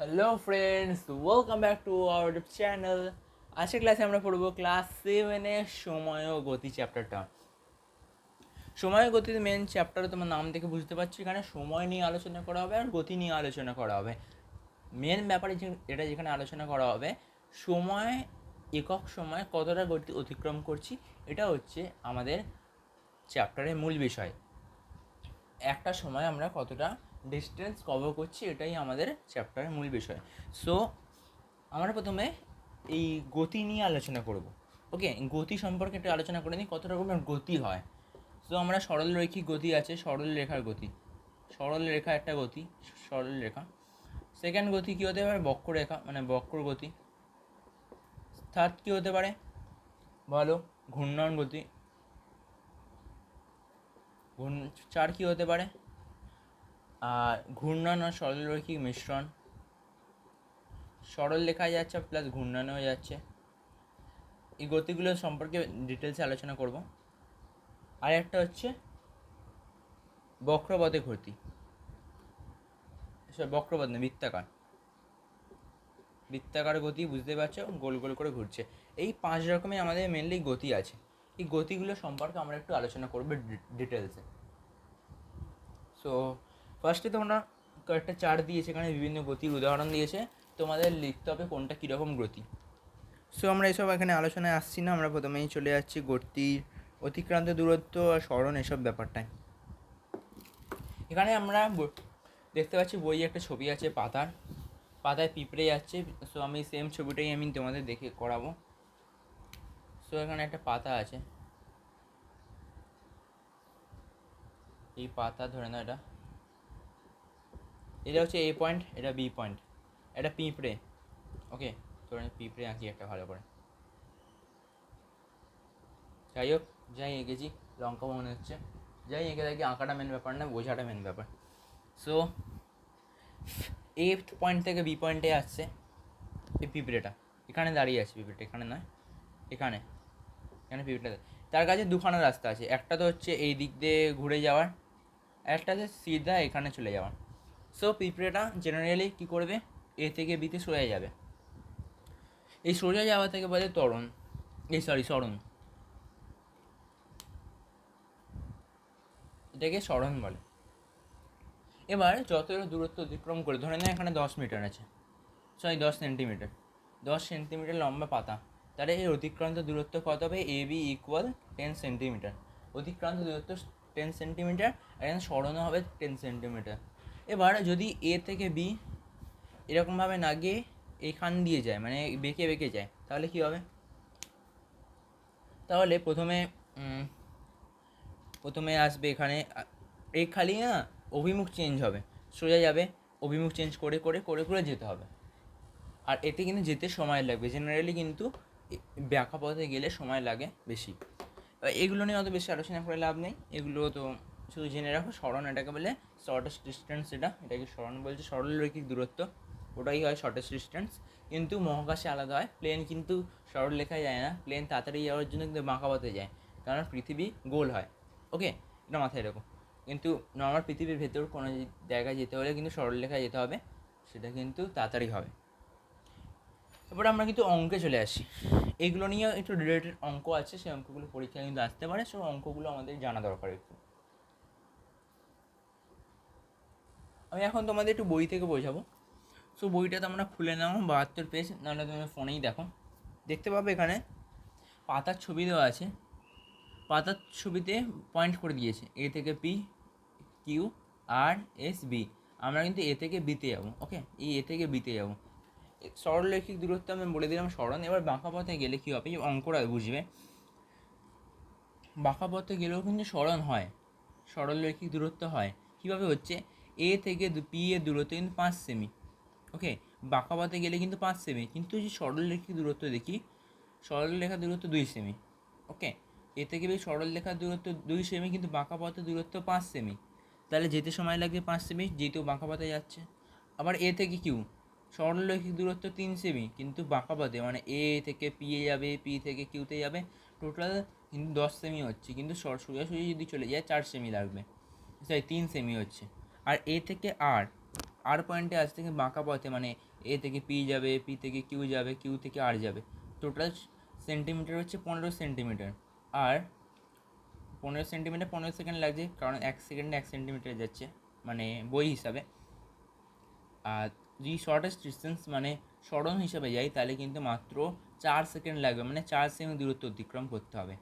Hello friends welcome back to our channel আজকের ক্লাসে আমরা পড়ব ক্লাস সেভেনের সময় ও গতি চ্যাপ্টারটা সময় ও গতির মেন চ্যাপ্টারে তোমার নাম দেখে বুঝতে পারছি। এখানে সময় নিয়ে আলোচনা করা হবে আর গতি নিয়ে আলোচনা করা হবে। মেন ব্যাপারে এটা যেখানে আলোচনা করা হবে, সময়, একক সময় কতটা গতি অতিক্রম করছি, এটা হচ্ছে আমাদের চ্যাপ্টারের মূল বিষয়। একটা সময় আমরা কতটা ডিস্টেন্স কভার করছি, এটাই আমাদের চ্যাপ্টারের মূল বিষয়। সো আমরা প্রথমে এই গতি নিয়ে আলোচনা করব। ওকে গতি সম্পর্কে একটু আলোচনা করে নিই কত রকমের গতি হয়। সো আমরা সরল রৈখিক গতি আছে, সরল রেখার গতি। সরল রেখা একটা গতি, সরল রেখা। সেকেন্ড গতি কী হতে পারে? বক্ররেখা মানে বক্র গতি। থার্ড কী হতে পারে? বলো, ঘূর্ণন গতি। চার কী হতে পারে? ঘূর্ণন আর সরলরৈখিক মিশ্রণ। সরল লেখা যাচ্ছে প্লাস ঘূর্ণানো যাচ্ছে। এই গতিগুলো সম্পর্কে ডিটেলসে আলোচনা করব। আর একটা হচ্ছে বক্রপথে গতি বক্রপথ না বৃত্তাকার। বৃত্তাকার গতি বুঝতে পারছ? গোল গোল করে ঘুরছে। এই পাঁচ রকমের আমাদের মেনলি গতি আছে। এই গতিগুলো সম্পর্কে আমরা একটু আলোচনা করব ডিটেলসে সো ফার্স্টে তোমরা কয়েকটা চার্ট দিয়েছে, এখানে বিভিন্ন গতির উদাহরণ দিয়েছে। তোমাদের লিখতে হবে কোনটা কীরকম গতি। সো আমরা এসব এখানে আলোচনায় আসছি না, আমরা প্রথমেই চলে যাচ্ছি গতির অতিক্রান্ত দূরত্ব আর স্মরণ এসব ব্যাপারটায়। এখানে আমরা দেখতে পাচ্ছি বইয়ে একটা ছবি আছে, পাতার। পাতায় পিঁপড়ে যাচ্ছে সো আমি সেম ছবিটাই আমি তোমাদের দেখে করাবো। সো এখানে একটা পাতা আছে। এই পাতা, ধরে নাও এটা। এটা হচ্ছে এ পয়েন্ট এটা বি পয়েন্ট এটা পিঁপড়ে ওকে নে পিঁপড়ে আঁকি একটা ভালো করে। যাই হোক যাই এঁকেছি, লঙ্কা মনে হচ্ছে। যাই এঁকে দেখি, আঁকাটা মেন ব্যাপার না, বোঝাটা মেন ব্যাপার। সো এ পয়েন্ট থেকে বি পয়েন্টে আসছে এই পিঁপড়েটা এখানে দাঁড়িয়ে আছে পিঁপড়েটা এখানে নয়, এখানে এখানে পিঁপড়েটা তার কাছে দুখানা রাস্তা আছে, একটা তো হচ্ছে এই দিক দিয়ে ঘুরে যাওয়ার, একটা আছে সিধা এখানে চলে যাওয়ার। সো পিঁপড়েটা জেনারেলি কী করবে? এ থেকে বিতে সোজা যাবে। এই সোজা যাওয়া থেকে বলে তরণ এই সরি সরণ এটাকে সরণ বলে। এবার যত দূরত্ব অতিক্রম করে, ধরে না এখানে দশ মিটার আছে। সরি দশ সেন্টিমিটার দশ সেন্টিমিটার লম্বা পাতা। তাহলে এই অতিক্রান্ত দূরত্ব কত হবে? A B equal ten centimetre অতিক্রান্ত দূরত্ব টেন সেন্টিমিটার এখানে সরানো হবে টেন সেন্টিমিটার এবার যদি এ থেকে বি এরকমভাবে না গিয়ে এখান দিয়ে যায় মানে বেঁকে বেঁকে যায়, তাহলে কী হবে? তাহলে প্রথমে প্রথমে আসবে এখানে এই খালি না অভিমুখ চেঞ্জ হবে। সোজা যাবে, অভিমুখ চেঞ্জ করে করে করে করে যেতে হবে। আর এতে কিন্তু যেতে সময় লাগবে। জেনারেলি কিন্তু ব্যাকা পথে গেলে সময় লাগে বেশি। এগুলো নিয়ে অত বেশি আলোচনা করে লাভ নেই। এগুলো তো শুধু জেনে রাখো, স্মরণ এটাকে বলে শর্টেস্ট ডিস্টেন্স এটা এটাকে স্মরণ বলছে সরলরৈখিক দূরত্ব। ওটাই হয় শর্টেস্ট ডিস্টেন্স কিন্তু মহাকাশে আলাদা হয় প্লেন কিন্তু সরল লেখায় যায় না প্লেন তাড়াতাড়ি যাওয়ার জন্য কিন্তু বাঁকা পথে যায়, কারণ পৃথিবী গোল হয়। ওকে এটা মাথায় রাখো। কিন্তু নর্মাল পৃথিবীর ভেতর কোনো জায়গায় যেতে হলে কিন্তু সরল লেখায় যেতে হবে, সেটা কিন্তু তাড়াতাড়ি হবে। এবার আমরা কিন্তু অঙ্কে চলে আসি। এগুলো নিয়ে একটু রিলেটেড অঙ্ক আছে, সেই অঙ্কগুলো পরীক্ষায় কিন্তু আসতে পারে, সো অঙ্কগুলো আমাদের জানা দরকার একটু। আমি এখন তোমাদের একটু বই থেকে বোঝাবো। সো বইটা তোমরা খুলে নাও, বাহাত্তর পেজ নাহলে তুমি ফোনেই দেখো। দেখতে পাবে এখানে, পাতার ছবি দেওয়া আছে। পাতার ছবিতে পয়েন্ট করে দিয়েছে এ থেকে P Q R S B আমরা কিন্তু এ থেকে বিতে যাব ওকে এই এ থেকে বিতে যাব। সরলরৈখিক দূরত্ব আমি বলে দিলাম সরণ, এবার বাঁকা পথে গেলে কী হবে? এই অঙ্কটা বুঝবে। বাঁকা পথে গেলেও কিন্তু সরণ হয়, সরলরৈখিক দূরত্ব হয়। কীভাবে হচ্ছে? এ থেকে পি এর দূরত্ব কিন্তু পাঁচ সেমি ওকে বাঁকা পথে গেলে কিন্তু পাঁচ সেমি কিন্তু যে সরলরৈখিক দূরত্ব দেখি সরলরেখার দূরত্ব দুই সেমি ওকে এ থেকে বি সরলরেখার দূরত্ব দুই সেমি কিন্তু বাঁকা পথের দূরত্ব পাঁচ সেমি তাহলে যেতে সময় লাগবে পাঁচ সেমি যেহেতু বাঁকা পথে যাচ্ছে। আবার এ থেকে কিউ সরলরৈখিক দূরত্ব তিন সেমি কিন্তু বাঁকা পথে মানে এ থেকে পি এ যাবে পি থেকে কিউতে যাবে টোটাল কিন্তু দশ সেমি হচ্ছে, কিন্তু সর- সোজাসুজি যদি চলে যায়, চার সেমি লাগবে সরি তিন সেমি হচ্ছে। আর এ থেকে আর আর পয়েন্টে আজ থেকে বাঁকা পথে মানে এ থেকে পি যাবে, পি থেকে কিউ যাবে, কিউ থেকে আর যাবে। টোটাল সেন্টিমিটার হচ্ছে পনেরো সেন্টিমিটার আর পনেরো সেন্টিমিটার পনেরো সেকেন্ড লাগছে, কারণ এক সেকেন্ডে এক সেন্টিমিটার যাচ্ছে মানে বই হিসাবে। আর যদি শর্টেস্ট ডিস্টেন্স মানে সরণ হিসাবে যাই, তাহলে কিন্তু মাত্র চার সেকেন্ড লাগবে মানে চার সেকেন্ড দূরত্ব অতিক্রম করতে হবে।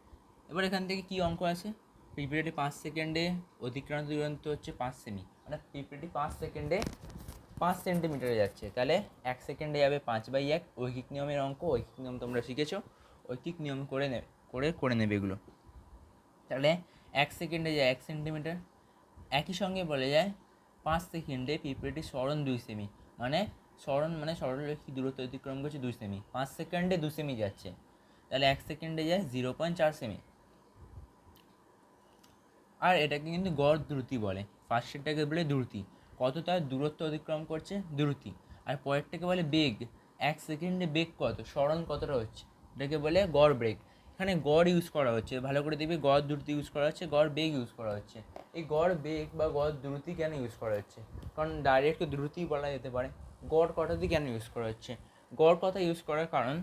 এবার এখান থেকে কী অঙ্ক আছে? পিপিটি পাঁচ সেকেন্ডে অতিক্রান্ত দূরত্ব হচ্ছে পাঁচ সেমি মানে পিপিটি পাঁচ সেকেন্ডে পাঁচ সেন্টিমিটারে যাচ্ছে। তাহলে এক সেকেন্ডে যাবে পাঁচ বাই এক। ঐকিক নিয়মের অঙ্ক, ঐকিক নিয়ম তোমরা শিখেছো। ঐকিক নিয়ম করে নেবে করে করে নেবে এগুলো। তাহলে এক সেকেন্ডে যায় এক সেন্টিমিটার। একই সঙ্গে বলে যায় পাঁচ সেকেন্ডে পিঁপড়েটি সরণ দুই সেমি। মানে সরণ মানে সরলরেখী দূরত্ব অতিক্রম করছে দুই সেমি। পাঁচ সেকেন্ডে দু সেমি যাচ্ছে। তাহলে এক সেকেন্ডে যায় জিরো পয়েন্ট চার সেমি। আর এটাকে কিন্তু গড় দ্রুতি বলে। ফার্স্টেরটাকে বলে দ্রুতি। কত তার দূরত্ব অতিক্রম করছে? দ্রুতি। আর পরেরটাকে বলে বেগ। এক সেকেন্ডে বেগ কত? স্মরণ কতটা হচ্ছে? এটাকে বলে গড় ব্রেক এখানে গড় ইউজ করা হচ্ছে। ভালো করে দেখবে গড় দ্রুতি ইউজ করা হচ্ছে, গড় বেগ ইউজ করা হচ্ছে। এই গড় বেগ বা গড় দ্রুতি কেন ইউজ করা হচ্ছে? কারণ ডাইরেক্ট দ্রুতি বলা যেতে পারে। গড় কথাটি কেন ইউজ করা হচ্ছে? গড় কথা ইউজ করার কারণ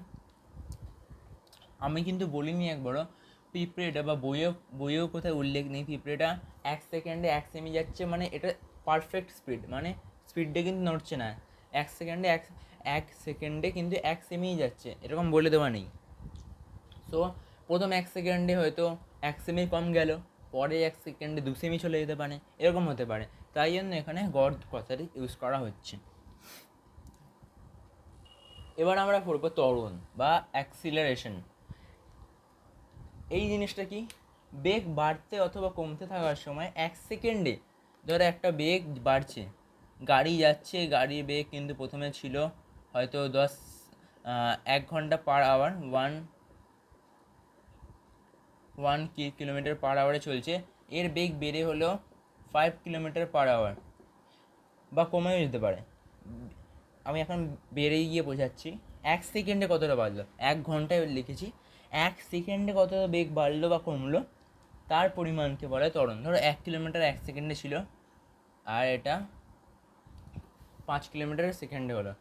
আমি কিন্তু বলিনি একবারও। পিঁপড়েটা বা বইয়েও বইয়েও কোথায় উল্লেখ নেই পিঁপড়েটা, এক সেকেন্ডে এক সেমি যাচ্ছে মানে এটা পারফেক্ট স্পিড মানে স্পিডটা কিন্তু নড়ছে না। এক সেকেন্ডে এক এক সেকেন্ডে কিন্তু এক সেমিই যাচ্ছে, এরকম বলে দেওয়া নেই। সো প্রথম এক সেকেন্ডে হয়তো এক সেমি কম গেল, পরে এক সেকেন্ডে দু সেমি চলে যেতে পারে, এরকম হতে পারে। তাই জন্য এখানে গড় কথাটি ইউজ করা হচ্ছে। এবার আমরা পড়ব ত্বরণ বা অ্যাক্সিলারেশন এই জিনিসটা কি? বেগ বাড়তে অথবা কমতে থাকার সময় এক সেকেন্ডে ধরো একটা বেগ বাড়ছে। গাড়ি যাচ্ছে, গাড়ির বেগ কিন্তু প্রথমে ছিল হয়তো দশ এক ঘণ্টা per hour one one kilometre per আওয়ারে চলছে। এর বেগ বেড়ে হলো ফাইভ কিলোমিটার পার আওয়ার বা কমেও যেতে পারে। আমি এখন বেড়ে গিয়ে বোঝাচ্ছি। এক সেকেন্ডে কতটা বাড়লো? এক ঘন্টায় লিখেছি। এক সেকেন্ডে কতটা বেগ বাড়লো বা কমলো, তার পরিমাণকে বলে ত্বরণ। ধরো এক কিলোমিটার এক সেকেন্ডে ছিল, আর এটা পাঁচ কিলোমিটার সেকেন্ডে হলো।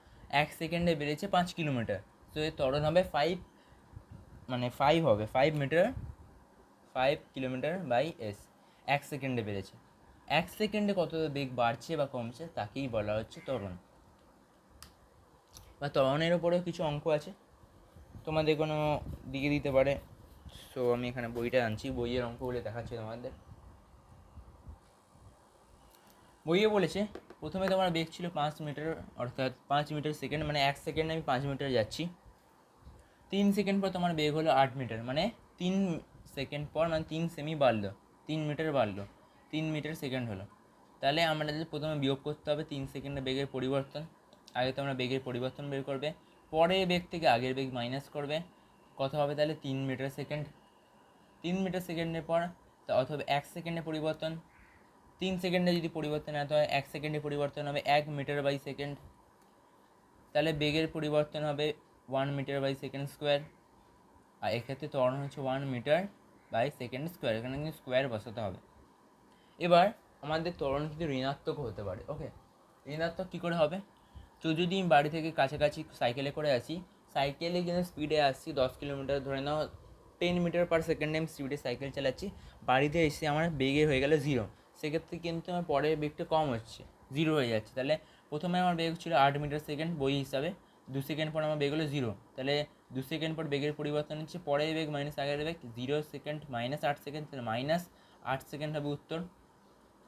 এক সেকেন্ডে বেড়েছে পাঁচ কিলোমিটার, তো এর ত্বরণ হবে ফাইভ মানে ফাইভ হবে five metre five kilometre by S এক সেকেন্ডে বেড়েছে। এক সেকেন্ডে কত বেগ বাড়ছে বা কমছে, তাকেই বলা হচ্ছে ত্বরণ। বা ত্বরণের ওপরেও কিছু অঙ্ক আছে। তোমাদের কোনো দিকে দিতে পারে? সো আমি এখানে বইটা আনছি। বইয়ের অঙ্কগুলো দেখাচ্ছি তোমাদের। বইয়ে বলেছে, প্রথমে তোমার বেগ ছিল পাঁচ মিটার, অর্থাৎ পাঁচ মিটার সেকেন্ড মানে এক সেকেন্ডে আমি পাঁচ মিটার যাচ্ছি। তিন সেকেন্ড পর তোমার বেগ হলো আট মিটার মানে তিন সেকেন্ড পর মানে তিন সেমি বাড়লো, তিন মিটার বাড়লো, তিন মিটার সেকেন্ড হলো। তাহলে আমাদের প্রথমে বিয়োগ করতে হবে, তিন সেকেন্ডে বেগের পরিবর্তন। আগে তোমরা বেগের পরিবর্তন বের করবে। পরে বেগ থেকে আগের বেগ মাইনাস করবে। কত হবে তাহলে তিন মিটার সেকেন্ড তিন মিটার সেকেন্ডের পর অথবা এক সেকেন্ডে পরিবর্তন। তিন সেকেন্ডে যদি পরিবর্তন হয়, এক সেকেন্ডে পরিবর্তন হবে এক মিটার বাই সেকেন্ড তাহলে বেগের পরিবর্তন হবে one metre by second square আর এক্ষেত্রে ত্বরণ হচ্ছে one metre by second square এখানে কিন্তু স্কোয়ার বসাতে হবে। এবার আমাদের ত্বরণ কিন্তু ঋণাত্মক হতে পারে ওকে ঋণাত্মক কী করে হবে? তো যদি আমি বাড়ি থেকে কাছাকাছি সাইকেলে করে আসি সাইকেলে কিন্তু স্পিডে আসছি, দশ কিলোমিটার ধরে নাও টেন মিটার পার সেকেন্ডে আমি স্পিডে সাইকেল চালাচ্ছি, বাড়িতে এসে আমার বেগে হয়ে গেল জিরো সেক্ষেত্রে কিন্তু আমার পরের বেগটা কম হচ্ছে জিরো হয়ে যাচ্ছে। তাহলে প্রথমে আমার বেগ ছিল আট মিটার সেকেন্ড বই হিসাবে, দু সেকেন্ড পর আমার বেগ হলো জিরো তাহলে দু সেকেন্ড পর বেগের পরিবর্তন হচ্ছে, পরের বেগ মাইনাস আগের বেগ জিরো সেকেন্ড মাইনাস আট সেকেন্ড তাহলে মাইনাস আট সেকেন্ড হবে উত্তর।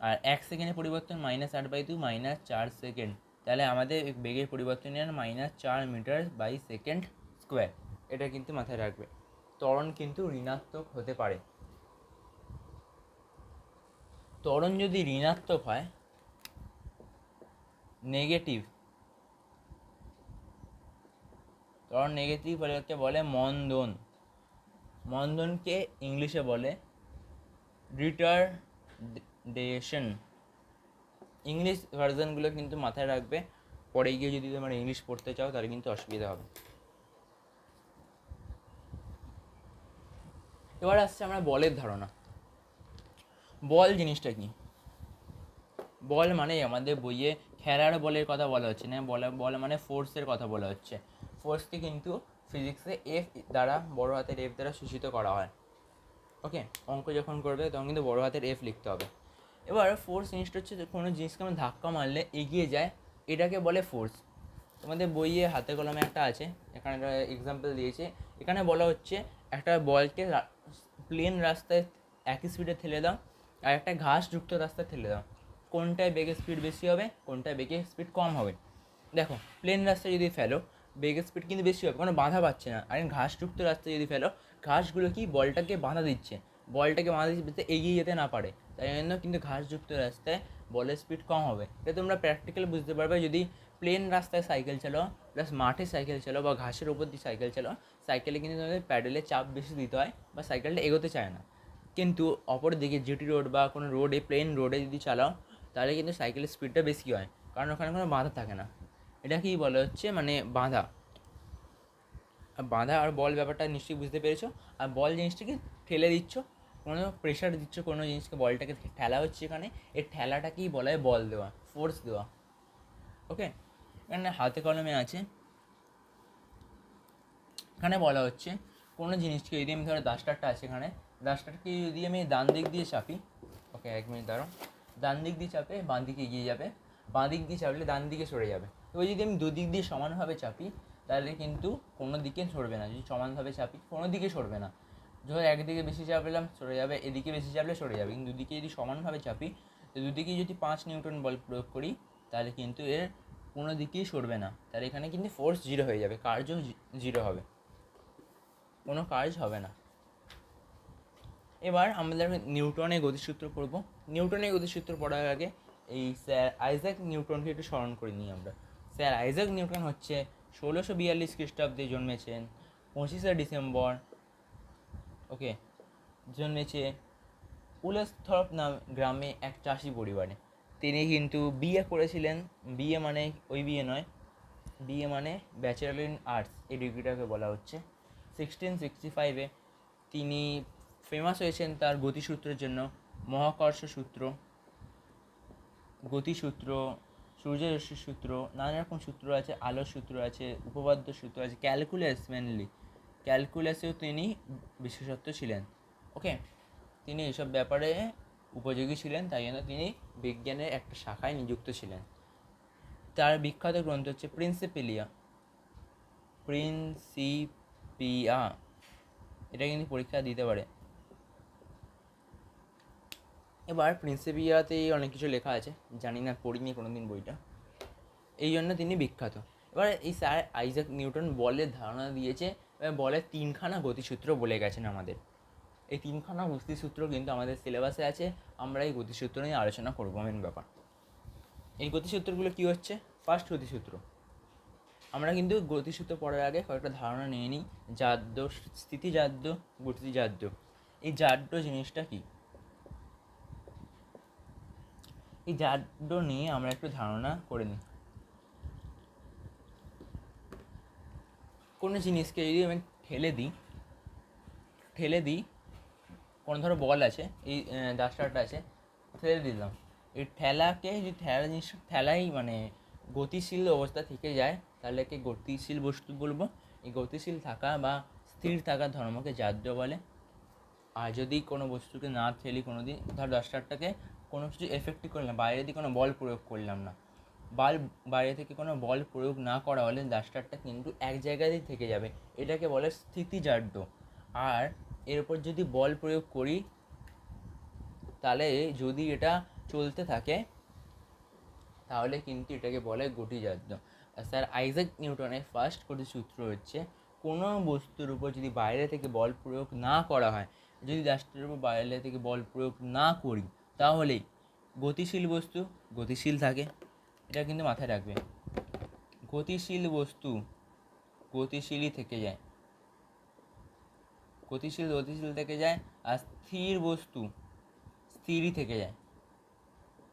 আর এক সেকেন্ডের পরিবর্তন মাইনাস আট বাই দু মাইনাস চার সেকেন্ড তাহলে আমাদের বেগের পরিবর্তন মাইনাস চার মিটার বাই সেকেন্ড স্কোয়ার এটা কিন্তু মাথায় রাখবে। ত্বরণ কিন্তু ঋণাত্মক হতে পারে। ত্বরণ যদি ঋণাত্মক হয় নেগেটিভ ত্বরণ নেগেটিভ হলে বলে মন্দন। মন্দনকে ইংলিশে বলে রিটার্ডেশন ইংলিশ ভার্সনগুলো কিন্তু মাথায় রাখবে। পরে গিয়ে যদি তোমরা ইংলিশ পড়তে চাও, তাহলে কিন্তু অসুবিধা হবে। এবার আসছে আমরা বলের ধারণা। বল জিনিসটা কি? বল মানে আমাদের বইয়ে খেলার বলের কথা বলা হচ্ছে না, বলা, বল মানে ফোর্সের কথা বলা হচ্ছে। ফোর্সকে কিন্তু ফিজিক্সে এফ দ্বারা, বড় হাতের এফ দ্বারা সূচিত করা হয়। ওকে? অঙ্ক যখন করবে, তখন কিন্তু বড় হাতের এফ লিখতে হবে। এবার ফোর্স জিনিসটা হচ্ছে কোনো জিনিসকে আমরা ধাক্কা মারলে এগিয়ে যায়, এটাকে বলে ফোর্স তোমাদের বইয়ে হাতে কলমে একটা আছে, এখানে একটা এক্সাম্পল দিয়েছে। এখানে বলা হচ্ছে, একটা বলকে প্লেন রাস্তায় একই স্পিডে ঠেলে দাও, আর একটা ঘাসযুক্ত রাস্তায় ঠেলে দাও। কোনটায় বেগের স্পিড বেশি হবে, কোনটায় বেগের স্পিড কম হবে? দেখো প্লেন রাস্তায় যদি ফেলো বেগের স্পিড কিন্তু বেশি হবে, কোনো বাধা পাচ্ছে না। আর ঘাসযুক্ত রাস্তায় যদি ফেলো, ঘাসগুলো কি? বলটাকে বাধা দিচ্ছে। বলটাকে বাধা দিচ্ছে এগিয়ে যেতে না পারে। তাই জন্য কিন্তু ঘাসযুক্ত রাস্তায় বলের স্পিড কম হবে। এটা তোমরা প্র্যাকটিক্যালি বুঝতে পারবে যদি প্লেন রাস্তায় সাইকেল চালো প্লাস মাঠে সাইকেল চালো বা ঘাসের উপর দিয়ে সাইকেল চালো সাইকেলে কিন্তু তোমাদের প্যাডেলে চাপ বেশি দিতে হয় বা সাইকেলটা এগোতে চায় না। কিন্তু অপর দিকে জিটি রোড বা কোনো রোডে প্লেন রোডে যদি চালাও, তাহলে কিন্তু সাইকেলের স্পিডটা বেশি হয়। কারণ ওখানে কোনো বাধা থাকে না। এটা কি বলা হচ্ছে? মানে বাঁধা। বাঁধা আর বল ব্যাপারটা নিশ্চয়ই বুঝতে পেরেছ? আর বল জিনিসটাকে ঠেলে দিচ্ছ কোনো প্রেশার দিচ্ছ, কোনো জিনিসকে বলটাকে ঠেলা হচ্ছে এখানে, এই ঠেলাটাকেই বলা হয় বল দেওয়া ফোর্স দেওয়া। ওকে এখানে হাতে কলমে আছে। এখানে বলা হচ্ছে, কোনো জিনিসকে যদি আমি ধরো ডাস্টারটা আছে এখানে ডাস্টারকে যদি আমি ডান দিক দিয়ে চাপি ওকে এক মিনিট দাঁড়াও। ডান দিক দিয়ে চাপে, বাঁ দিকে এগিয়ে যাবে। বাঁ দিক দিয়ে চাপলে ডান দিকে সরে যাবে। তো যদি আমি দুদিক দিয়ে সমানভাবে চাপি, তাহলে কিন্তু কোনো দিকে সরবে না। যদি সমানভাবে চাপি, কোনো দিকে সরবে না। ধর একদিকে বেশি চাপলাম, সরে যাবে। এদিকে বেশি চাপলে সরে যাবে। কিন্তু দুদিকে যদি সমানভাবে চাপি, তো দুদিকে যদি পাঁচ নিউটন বল প্রয়োগ করি, তাহলে কিন্তু এর কোনো দিকেই সরবে না। তাহলে এখানে কিন্তু ফোর্স জিরো হয়ে যাবে। কার্য জিরো হবে। কোনো কাজ হবে না। এবার আমাদের নিউটনের গতিসূত্র পড়ব। নিউটনের গতিসূত্র পড়ার আগে এই স্যার আইজাক নিউটনকে একটু স্মরণ করে নিই আমরা। স্যার আইজাক নিউটন হচ্ছে ষোলোশো বিয়াল্লিশ খ্রিস্টাব্দে জন্মেছেন, পঁচিশে ডিসেম্বর ওকে, জন্মেছে উলেসথরপ নাম গ্রামে এক চাষি পরিবারে। তিনি কিন্তু বিয়ে করেছিলেন, বিয়ে মানে ওই বিয়ে নয়, বিয়ে মানে ব্যাচেলার ইন আর্টস এই ডিগ্রিটাকে বলা হচ্ছে। সিক্সটিন সিক্সটি ফাইভে তিনি ফেমাস হয়েছেন তার গতিসূত্রের জন্য, মহাকর্ষ সূত্র, গতিসূত্র সূর্যরশ্মির সূত্র নানা রকম সূত্র আছে, আলোর সূত্র আছে, উপপাদ্য সূত্র আছে ক্যালকুলাস মেনলি ক্যালকুলাসেও তিনি বিশেষত্ব ছিলেন। ওকে? তিনি এসব ব্যাপারে উপযোগী ছিলেন, তাই জন্য তিনি বিজ্ঞানের একটা শাখায় নিযুক্ত ছিলেন। তার বিখ্যাত গ্রন্থ হচ্ছে প্রিন্সিপিলিয়া। প্রিন্সিপিয়া। এটা কিন্তু পরীক্ষা দিতে পারে। এবার প্রিন্সিপিয়াতেই অনেক কিছু লেখা আছে। জানি না, পড়িনি কোনো দিন বইটা। এই জন্য তিনি বিখ্যাত। এবার এই স্যার আইজাক নিউটন বলের ধারণা দিয়েছে বলের তিনখানা গতিসূত্র বলে গেছেন আমাদের। এই তিনখানা গতিসূত্র কিন্তু আমাদের সিলেবাসে আছে, আমরা এই গতিসূত্র নিয়ে আলোচনা করব মেন ব্যাপার। এই গতিসূত্রগুলো কী হচ্ছে? ফার্স্ট গতিসূত্র। আমরা কিন্তু গতিসূত্র পড়ার আগে কয়েকটা ধারণা নিয়ে নিই। জাদ্য স্থিতিজাদ্য গতিজাদ্য এই জাড্য জিনিসটা কী? এই জাড্য নিয়ে আমরা একটু ধারণা করে নিই। কোনো জিনিসকে যদি আমি ঠেলে দিই ঠেলে দিই, কোনো ধরো বল আছে, এই ডাস্টারটা আছে, ঠেলে দিলাম। এই ঠেলাকে যদি ঠেলা জিনিস, ঠেলাই মানে গতিশীল অবস্থা থেকে যায়, তাহলে একে গতিশীল বস্তু বলব? এই গতিশীল থাকা বা স্থির থাকা ধর্মকে জাদ্য বলে। আর যদি কোনো বস্তুকে না ঠেলি কোনো দিন ধর ডাস্টারটাকে কোনো কিছু এফেক্টই করলাম বাইরে দিয়ে কোনো বল প্রয়োগ করলাম না বাল বাইরে থেকে কোনো বল প্রয়োগ না করা হলে ডাস্টারটা কিন্তু এক জায়গাতেই থেকে যাবে। এটাকে বলে স্থিতিজাড্য আর এর উপর যদি বল প্রয়োগ করি, তাহলে যদি এটা চলতে থাকে, তাহলে কিন্তু এটাকে বলে গতিজাদ্য স্যার আইজাক নিউটনের ফার্স্ট গতিসূত্র হচ্ছে, কোনো বস্তুর উপর যদি বাইরে থেকে বল প্রয়োগ না করা হয়, যদি ডাস্টারের উপর বাইরে থেকে বল প্রয়োগ না করি, তাহলেই গতিশীল বস্তু গতিশীল থাকে। এটা কিন্তু মাথায় রাখবে। গতিশীল বস্তু গতিশীলই থেকে যায়। গতিশীল গতিশীল থেকে যায় আর স্থির বস্তু স্থিরই থেকে যায়।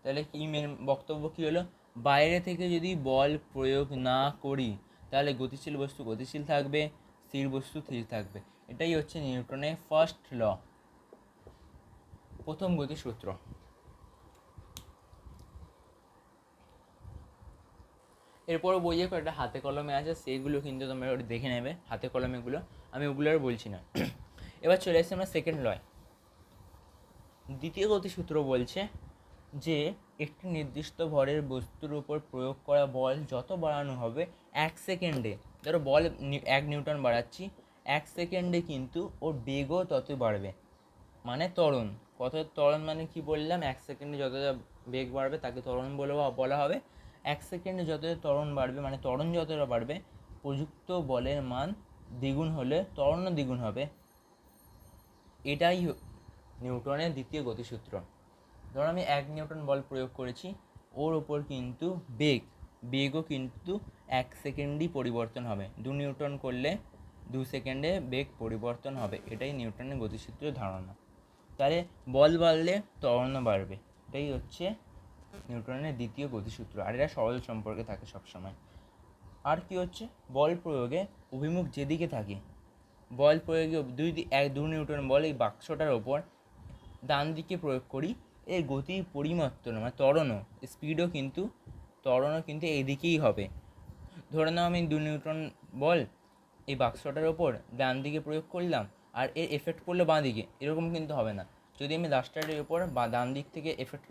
তাহলে কি মেন বক্তব্য কী হলো? বাইরে থেকে যদি বল প্রয়োগ না করি, তাহলে গতিশীল বস্তু গতিশীল থাকবে, স্থির বস্তু স্থির থাকবে। এটাই হচ্ছে নিউটনের ফার্স্ট ল প্রথম গতিসূত্র। এরপর বইয়ে কয়েকটা হাতে কলমে আছে, সেইগুলো কিন্তু তোমরা দেখে নেবে, হাতে কলমেগুলো। আমি ওগুলো আর বলছি না। এবার চলে এসেছি আমরা সেকেন্ড লয়। দ্বিতীয় গতিসূত্র বলছে যে, একটি নির্দিষ্ট ভরের বস্তুর উপর প্রয়োগ করা বল যত বাড়ানো হবে এক সেকেন্ডে, ধরো বল এক নিউটন বাড়াচ্ছি, এক সেকেন্ডে কিন্তু ওর বেগও তত বাড়বে। মানে ত্বরণ। কত ত্বরণ মানে কি বললাম? এক সেকেন্ডে যতটা বেগ বাড়বে তাকে ত্বরণ বলে বলা হবে। এক সেকেন্ডে যতটা ত্বরণ বাড়বে মানে ত্বরণ যতটা বাড়বে, প্রযুক্ত বলের মান দ্বিগুণ হলে ত্বরণও দ্বিগুণ হবে। এটাই নিউটনের দ্বিতীয় গতিসূত্র। ধরো আমি এক নিউটন বল প্রয়োগ করেছি, ওর ওপর কিন্তু বেগ, বেগও কিন্তু এক সেকেন্ডই পরিবর্তন হবে। দু নিউটন করলে দু সেকেন্ডে বেগ পরিবর্তন হবে। এটাই নিউটনের গতিসূত্রের ধারণা। তাহলে বল বাড়লে ত্বরণও বাড়বে। এটাই হচ্ছে নিউটনের দ্বিতীয় গতিসূত্র, আর এটা সরল সম্পর্কে থাকে সবসময়। আর কি হচ্ছে? বল প্রয়োগে অভিমুখ যেদিকে থাকে। বল প্রয়োগে দুই এক, দু নিউটন বল এই বাক্সটার ওপর ডান দিকে প্রয়োগ করি, এর গতির পরিবর্তন মানে ত্বরণও, স্পিডও কিন্তু, ত্বরণও কিন্তু এদিকেই হবে। ধরে নাও আমি দু নিউটন বল এই বাক্সটার ওপর ডান দিকে প্রয়োগ করলাম, আর এর এফেক্ট পড়ল বাঁ দিকে, এরকম কিন্তু হবে না। যদি আমি লাস্টারের ওপর বা ডান দিক থেকে এফেক্ট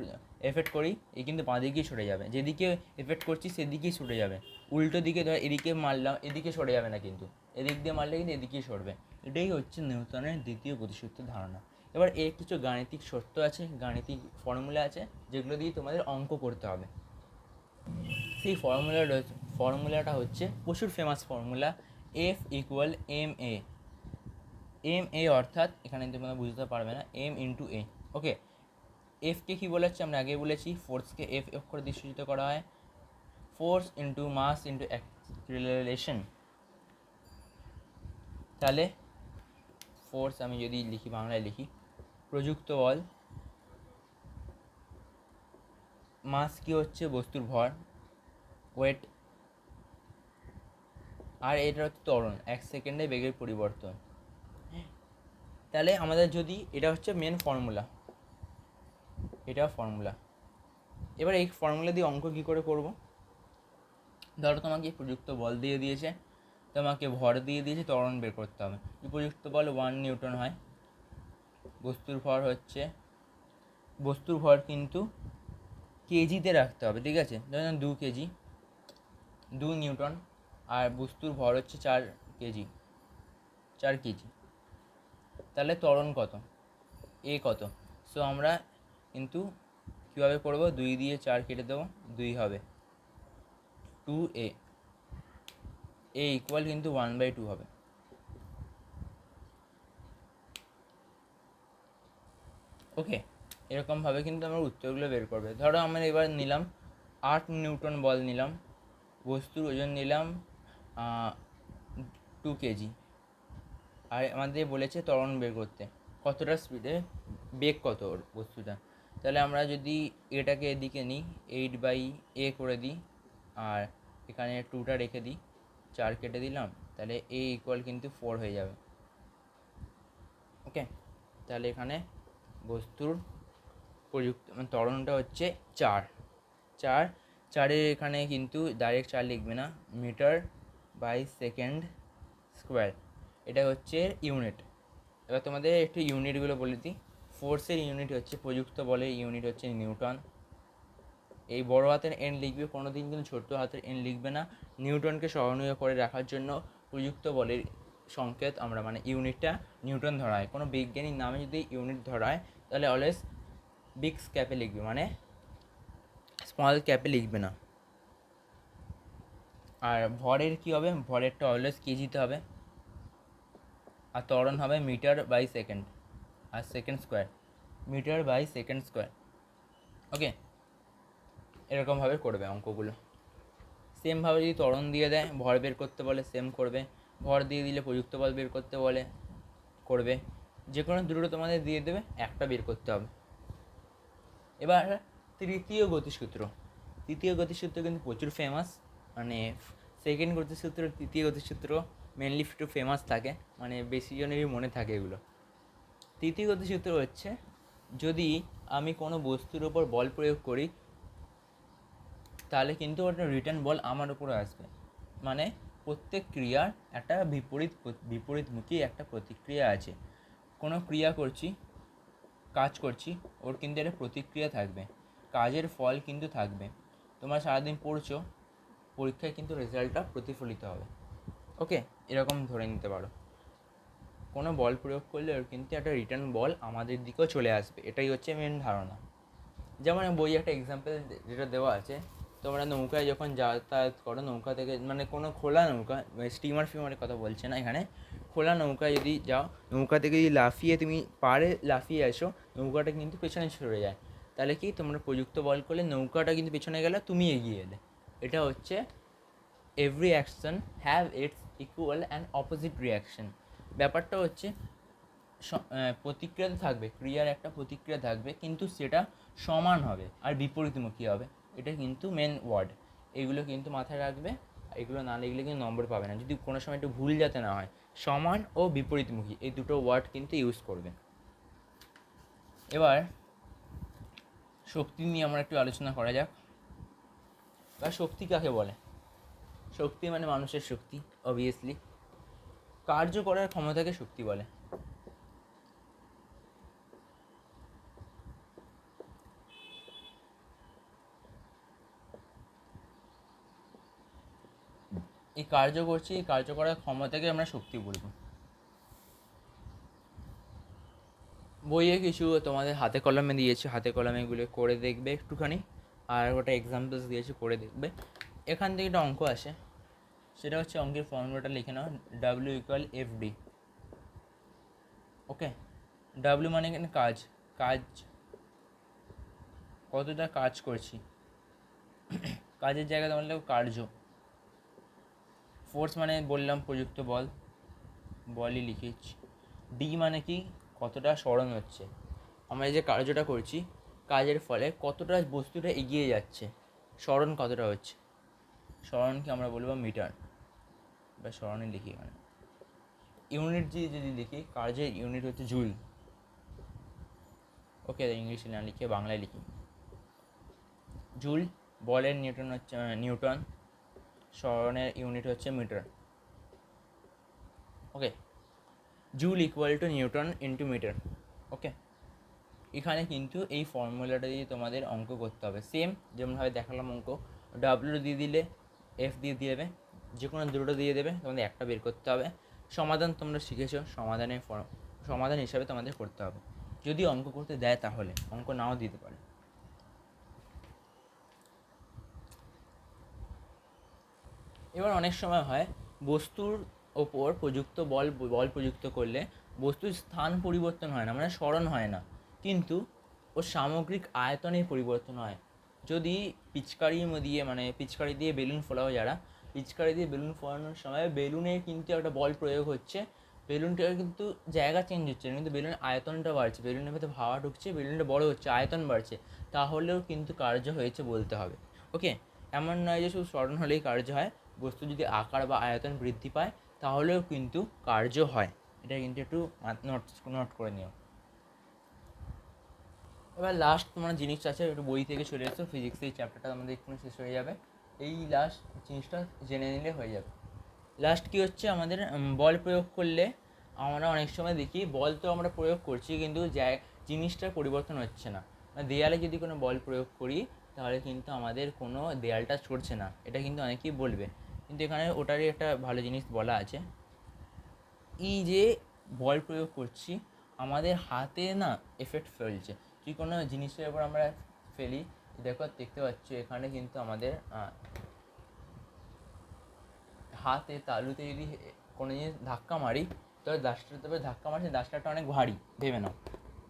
এফেক্ট করি এ কিন্তু বাঁ দিকেই সরে যাবে। যেদিকে এফেক্ট করছি, সেদিকেই সরে যাবে। উল্টো দিকে ধর, এদিকে মারলাম, এদিকে সরে যাবে না কিন্তু। এদিক দিয়ে মারলে কিন্তু এদিকেই সরবে। এটাই হচ্ছে নিউটনের দ্বিতীয় গতিসূত্রের ধারণা। এবার এর কিছু গাণিতিক সত্য আছে, গাণিতিক ফর্মুলা আছে, যেগুলো দিয়ে তোমাদের অঙ্ক করতে হবে। সেই ফর্মুলা রয়েছে ফর্মুলাটা হচ্ছে প্রচুর famous formula F equal M A M A অর্থাৎ, এখানে তোমরা বুঝতে পারবে না এম ইন্টু এ ওকে এফকে কী বলেছি? আমরা আগে বলেছি ফোর্সকে এফ এফ করে সূচিত করা হয়। Force into mass into acceleration তাহলে ফোর্স আমি যদি লিখি, বাংলায় লিখি, প্রযুক্ত বল। মাস কি হচ্ছে? বস্তুর ভর। ওয়েট আর এটা হচ্ছে ত্বরণ। এক সেকেন্ডে বেগের পরিবর্তন। তাহলে আমাদের যদি, এটা হচ্ছে মেন ফর্মুলা এটা ফর্মুলা এবার এই ফর্মুলা দিয়ে অঙ্ক কী করে করব? ধরো তোমাকে প্রযুক্ত বল দিয়ে দিয়েছে, তোমাকে ভর দিয়ে দিয়েছে, ত্বরণ বের করতে হবে। উপযুক্ত বল ওয়ান নিউটন হয়। বস্তুর ভর হচ্ছে, বস্তুর ভর কিন্তু কেজিতে রাখতে হবে, ঠিক আছে? ধরুন দু কেজি, দু নিউটন, আর বস্তুর ভর হচ্ছে চার কেজি চার কেজি। তাহলে ত্বরণ কত? এ কত? সো আমরা কিন্তু কীভাবে করব? দুই দিয়ে চার কেটে দেবো, দুই হবে। টু এ এ ইকুয়াল কিন্তু ওয়ান বাই টু হবে। ওকে এরকমভাবে কিন্তু আমরা উত্তরগুলো বের করবে। ধরো আমরা এবার নিলাম, আট নিউটন বল নিলাম, বস্তুর ওজন নিলাম টু কেজি আর আমাদের বলেছে ত্বরণ বের করতে। কতটা স্পিডে বেগ কত ওর বস্তুটা? তাহলে আমরা যদি এটাকে এদিকে নিই এইট বাই এ করে দিই, আর এখানে টুটা রেখে দিই, চার কেটে দিলাম, তাহলে এ ইকুয়াল কিন্তু ফোর হয়ে যাবে। ওকে তাহলে এখানে বস্তুর প্রযুক্ত মানে ত্বরণটা হচ্ছে চার। চার, চারের এখানে কিন্তু ডাইরেক্ট চার লিখবে না মিটার বাই সেকেন্ড স্কোয়ার এটা হচ্ছে ইউনিট এবার তোমাদের একটু ইউনিটগুলো বলে দিই। ফোর্সের ইউনিট হচ্ছে প্রযুক্ত বলে ইউনিট হচ্ছে নিউটন। এই বড় হাতের এন লিখবে কোনো দিন কিন্তু ছোট্ট হাতের এন লিখবে না। নিউটনকে স্মরণীয় করে রাখার জন্য প্রযুক্ত বলের সংকেত আমরা মানে ইউনিটটা নিউটন ধরা হয় কোনো বিজ্ঞানীর নামে যদি ইউনিট ধরা হয় তাহলে অলওয়েজ বিগ ক্যাপে লিখবে মানে স্মল ক্যাপে লিখবে না। আর ভরের কী হবে? ভরেরটা অলওয়েজ কেজিতে হবে। আর ত্বরণ হবে metre by second R second square metre by second square okay এরকমভাবে করবে অঙ্কগুলো। সেমভাবে যদি ত্বরণ দিয়ে দেয়, ভর বের করতে বলে সেম করবে। ভর দিয়ে দিলে প্রযুক্ত বল বের করতে বলে, করবে। যে কোনো দুটো তোমাদের দিয়ে দেবে, একটা বের করতে হবে। এবার তৃতীয় গতিসূত্র। তৃতীয় গতিসূত্র কিন্তু প্রচুর ফেমাস মানে সেকেন্ড গতিসূত্র, তৃতীয় গতিসূত্র মেনলি একটু ফেমাস থাকে মানে বেশি জনেরই মনে থাকে এগুলো। তৃতীয় গতিসূত্র হচ্ছে, যদি আমি কোনো বস্তুর ওপর বল প্রয়োগ করি, তাহলে কিন্তু ওটা রিটার্ন বল আমার উপরে আসবে। মানে প্রত্যেক ক্রিয়ার একটা বিপরীত বিপরীতমুখী একটা প্রতিক্রিয়া আছে। কোনো ক্রিয়া করছি, কাজ করছি, ওর কিন্তু একটা প্রতিক্রিয়া থাকবে। কাজের ফল কিন্তু থাকবে। তোমরা সারাদিন পড়ছো, পরীক্ষায় কিন্তু রেজাল্টটা প্রতিফলিত হবে। ওকে এরকম ধরে নিতে পারো। কোনো বল প্রয়োগ করলে কিন্তু একটা রিটার্ন বল আমাদের দিকেও চলে আসবে। এটাই হচ্ছে মেন ধারণা। যেমন বই একটা এক্সাম্পল যেটা দেওয়া আছে, তোমরা নৌকায় যখন যাতায়াত করো, নৌকা থেকে মানে কোনো খোলা নৌকা স্টিমার ফিমারের কথা বলছে না এখানে, খোলা নৌকায় যদি যাও, নৌকা থেকে যদি লাফিয়ে তুমি পাড়ে লাফিয়ে আসো নৌকাটা কিন্তু পেছনে সরে যায়। তাহলে কি, তোমরা প্রযুক্ত বল করলে নৌকাটা কিন্তু পেছনে গেলে তুমি এগিয়ে এলে। এটা হচ্ছে every action have its equal and opposite reaction ব্যাপারটা হচ্ছে প্রতিক্রিয়া থাকবে, ক্রিয়ার একটা প্রতিক্রিয়া থাকবে, কিন্তু সেটা সমান হবে, আর বিপরীতমুখী হবে। এটা কিন্তু মেন ওয়ার্ড এগুলো কিন্তু মাথায় রাখবে, এগুলো না লিখলে কিন্তু নম্বর পাবে না। যদি কোনো সময় একটু ভুল যাতে না হয়, সমান ও বিপরীতমুখী, এই দুটো ওয়ার্ড কিন্তু ইউজ করবে। এবার, শক্তি নিয়ে আমরা একটু আলোচনা করা যাক। বা শক্তি কাকে বলে? শক্তি মানে মানুষের শক্তি অবভিয়াসলি কার্য করার ক্ষমতাকে শক্তি বলে। এই কার্য করছি, এই কার্য করার ক্ষমতাকে আমরা শক্তি বলব। বইয়ে কিছু তোমাদের হাতে কলমে দিয়েছে, হাতে কলমে এগুলো করে দেখবে একটুখানি, আর ওটা এক্সাম্পলস দিয়েছে, করে দেখবে। এখান থেকে একটা অঙ্ক আসে। সেটা হচ্ছে অঙ্কের ফর্মুলাটা লিখে নাও W equal F D okay W মানে এখানে কাজ। কাজ, কতটা কাজ করছি? কাজের জায়গায় তোমার লিখো কার্য। ফোর্স মানে বললাম প্রযুক্ত বল। বলই লিখেছি। ডি মানে কি? কতটা স্মরণ হচ্ছে। আমরা যে কার্যটা করছি, কাজের ফলে কতটা বস্তুটা এগিয়ে যাচ্ছে স্মরণ কতটা হচ্ছে। স্মরণকে আমরা বলব? মিটার। বা স্মরণে লিখি এখানে। ইউনিট যদি যদি লিখি কার্যের ইউনিট হচ্ছে জুল। ওকে ইংলিশে না লিখে বাংলায় লিখি। জুল, বলের নিউটন হচ্ছে নিউটন স্মরণের ইউনিট হচ্ছে metre. Okay, joule equal to newton into metre. Okay, এখানে কিন্তু এই ফর্মুলাটা দিয়ে তোমাদের অঙ্ক করতে হবে। সেম যেমনভাবে দেখালাম অঙ্ক। ডাব্লিউ দিয়ে দিলে এফ দিয়ে দিয়ে দেবে যে কোনো দুটো দিয়ে দেবে, তোমাদের একটা বের করতে হবে। সমাধান তোমরা শিখেছো সমাধানের সমাধান হিসাবে তোমাদের করতে হবে। যদি অঙ্ক করতে দেয় তাহলে, অঙ্ক নাও দিতে পারে। এবার অনেক সময় হয়, বস্তুর ওপর প্রযুক্ত বল বল প্রযুক্ত করলে বস্তুর স্থান পরিবর্তন হয় না মানে স্মরণ হয় না। কিন্তু ওর সামগ্রিক আয়তনের পরিবর্তন হয়। যদি পিচকারি দিয়ে মানে পিচকারি দিয়ে বেলুন ফোলাও যারা, পিচকারি দিয়ে বেলুন ফোলানোর সময় বেলুনে কিন্তু একটা বল প্রয়োগ হচ্ছে। বেলুনটার কিন্তু জায়গা চেঞ্জ হচ্ছে কিন্তু বেলুনের আয়তনটা বাড়ছে, বেলুনের ভেতরে হাওয়া ঢুকছে, বেলুনটা বড় হচ্ছে, আয়তন বাড়ছে, তাহলেও কিন্তু কার্য হয়েছে বলতে হবে। ওকে? এমন নয় যে শুধু স্মরণ হলেই কার্য হয়, বস্তু যদি আকার বা আয়তন বৃদ্ধি পায়, তাহলেও কিন্তু কার্য হয়। এটা কিন্তু একটু নোট নোট করে নিও। এবার লাস্ট তোমার জিনিসটা আছে, একটু বই থেকে চলে এসো ফিজিক্সের এই চ্যাপ্টারটা আমাদের এক্ষুনি শেষ হয়ে যাবে। এই লাস্ট জিনিসটা জেনে নিলে হয়ে যাবে। লাস্ট কী হচ্ছে, আমাদের বল প্রয়োগ করলে আমরা অনেক সময় দেখি, বল তো আমরা প্রয়োগ করছি, কিন্তু জিনিসটার পরিবর্তন হচ্ছে না। মানে দেয়ালে যদি কোনো বল প্রয়োগ করি, তাহলে কিন্তু আমাদের কোনো দেয়ালটা ছড়ছে না। এটা কিন্তু অনেকেই বলবে। কিন্তু এখানে ওটারই একটা ভালো জিনিস বলা আছে। এই যে বল প্রয়োগ করছি, আমাদের হাতে না এফেক্ট ফেলছে। যদি কোনো জিনিসের উপর আমরা ফেলি? দেখো, দেখতে পাচ্ছ, এখানে কিন্তু আমাদের হাতে তালুতে যদি কোনো জিনিস ধাক্কা মারি তবে দাসটার তবে ধাক্কা মারছে, দাসটাটা অনেক ভারী, ভেবে নাও।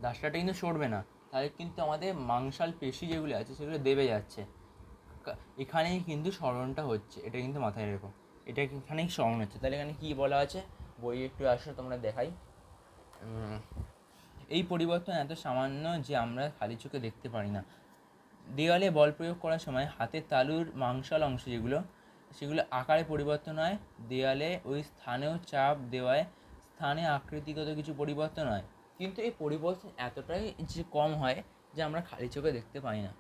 দাসটাটা কিন্তু সরবে না। তাহলে কিন্তু আমাদের মাংসাল পেশি যেগুলো আছে, সেগুলো দেবে যাচ্ছে। এখানেই কিন্তু স্মরণটা হচ্ছে, এটা কিন্তু মাথায় রেখো। এটা এখানেই স্মরণ হচ্ছে। তাহলে এখানে কী বলা আছে? বই একটু আসো, তোমরা দেখাই। এই পরিবর্তন এত সামান্য যে আমরা খালি চোখে দেখতে পারি না। দেওয়ালে বল প্রয়োগ করার সময় হাতের তালুর মাংসাল অংশ যেগুলো, সেগুলো আকারে পরিবর্তন হয়। দেওয়ালে ওই স্থানেও চাপ দেওয়ায় স্থানে আকৃতিগত কিছু পরিবর্তন হয়। কিন্তু এই পরিবর্তন এতটাই যে কম হয় যে আমরা খালি চোখে দেখতে পাই না।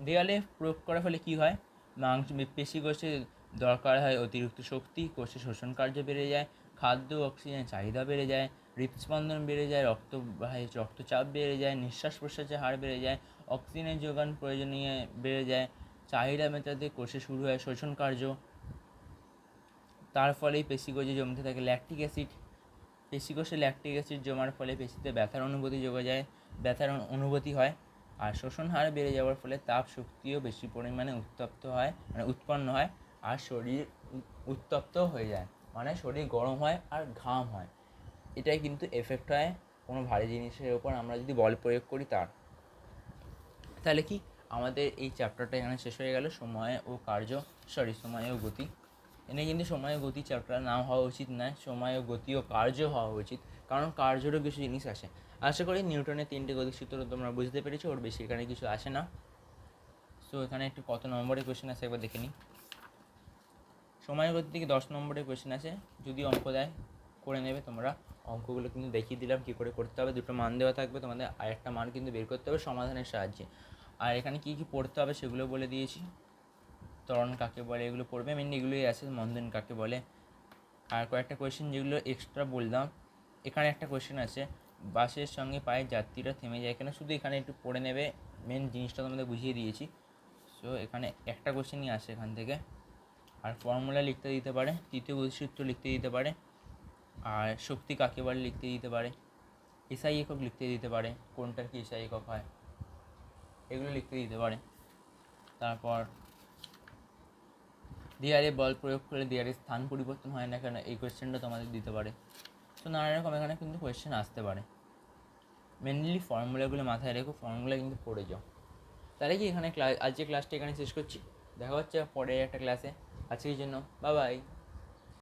দেওয়ালে প্রয়োগ করার ফলে কী হয়? মাংস, পেশি কোষে দরকার হয়, অতিরিক্ত শক্তি কোষে শোষণ কার্য বেড়ে যায়, খাদ্য, অক্সিজেনের চাহিদা বেড়ে যায় হৃদস্পন্দন বেড়ে যায় রক্তবাহী রক্তচাপ বেড়ে যায়, নিঃশ্বাস প্রশ্বাসের হার বেড়ে যায়, অক্সিজেনের যোগান প্রয়োজনীয় বেড়ে যায়, চাহিদা মেটাতে কোষে শুরু হয় শোষণ কার্য। তার ফলেই পেশিকোষে জমতে থাকে ল্যাকটিক অ্যাসিড পেশিকোষে ল্যাকটিক অ্যাসিড জমার ফলে পেশিতে ব্যথার অনুভূতি যোগা যায়, ব্যথার অনুভূতি হয়। আর শোষণ হার বেড়ে যাওয়ার ফলে তাপ শক্তিও বেশি পরিমাণে উত্তপ্ত হয় মানে উৎপন্ন হয়, আর শরীর উত্তপ্ত হয়ে যায় মানে শরীর গরম হয় আর ঘাম হয়। এটাই কিন্তু এফেক্ট হয় কোনো ভারী জিনিসের ওপর, আমরা যদি বল প্রয়োগ করি তার। তাহলে কি? আমাদের এই চ্যাপ্টারটা এখানে শেষ হয়ে গেল। সময় ও কার্য সরি সময় ও গতি। এনে কিন্তু সময় ও গতি চ্যাপ্টার নাম হওয়া উচিত নয়, সময় ও গতি ও কার্য হওয়া উচিত। কারণ কার্যেরও কিছু জিনিস আসে। আশা করি নিউটনের তিনটে গতি সূত্র তোমরা বুঝতে পেরেছ, ওর বেশি এখানে কিছু আসে না। সো এখানে একটু কত নম্বরের কোয়েশ্চেন আছে একবার দেখে নিই। সময় গতি থেকে দশ নম্বরের কোয়েশ্চেন আছে, যদি অঙ্ক দেয়। করে নেবে, তোমরা অঙ্কগুলো কিন্তু দেখিয়ে দিলাম কী করে করতে হবে, দুটো মান দেওয়া থাকবে, তোমাদের আর একটা মান কিন্তু বের করতে হবে সমাধানের সাহায্যে। আর এখানে কী কী পড়তে হবে সেগুলো বলে দিয়েছি। ত্বরণ কাকে বলে, এগুলো পড়বে মেনলি এগুলোই আছে, মন্দন কাকে বলে। আর কয়েকটা কোয়েশ্চেন যেগুলো এক্সট্রা বললাম, এখানে একটা কোয়েশ্চেন আছে, বাসের সঙ্গে পায়ে যাত্রীরা থেমে যায় কেন, শুধু এখানে একটু পড়ে নেবে মেন জিনিসটা তোমাদের বুঝিয়ে দিয়েছি। সো এখানে একটা কোয়েশ্চেনই আসে এখান থেকে। আর ফর্মুলা লিখতে দিতে পারে, তৃতীয় গতিসূত্র লিখতে দিতে পারে আর শক্তি কাকে বলে লিখতে দিতে পারে? এসআই একক লিখতে দিতে পারে। কোনটার কি এসআই একক হয়? এগুলো লিখতে দিতে পারে। তারপর, দেয়ালে বল প্রয়োগ করলে দেয়ালের স্থান পরিবর্তন হয় না কেন? এই কোয়েশ্চেনটা তোমাদের দিতে পারে। তো নানা রকম এখানে কিন্তু কোয়েশ্চেন আসতে পারে। মেনলি ফর্মুলাগুলো মাথায় রেখো ফর্মুলা কিন্তু পড়ে যাও। তাহলে কি এখানে ক্লাস আজকে ক্লাসটা এখানে শেষ করছি। দেখা হচ্ছে পরে একটা ক্লাসে আজকের জন্য বাই বাই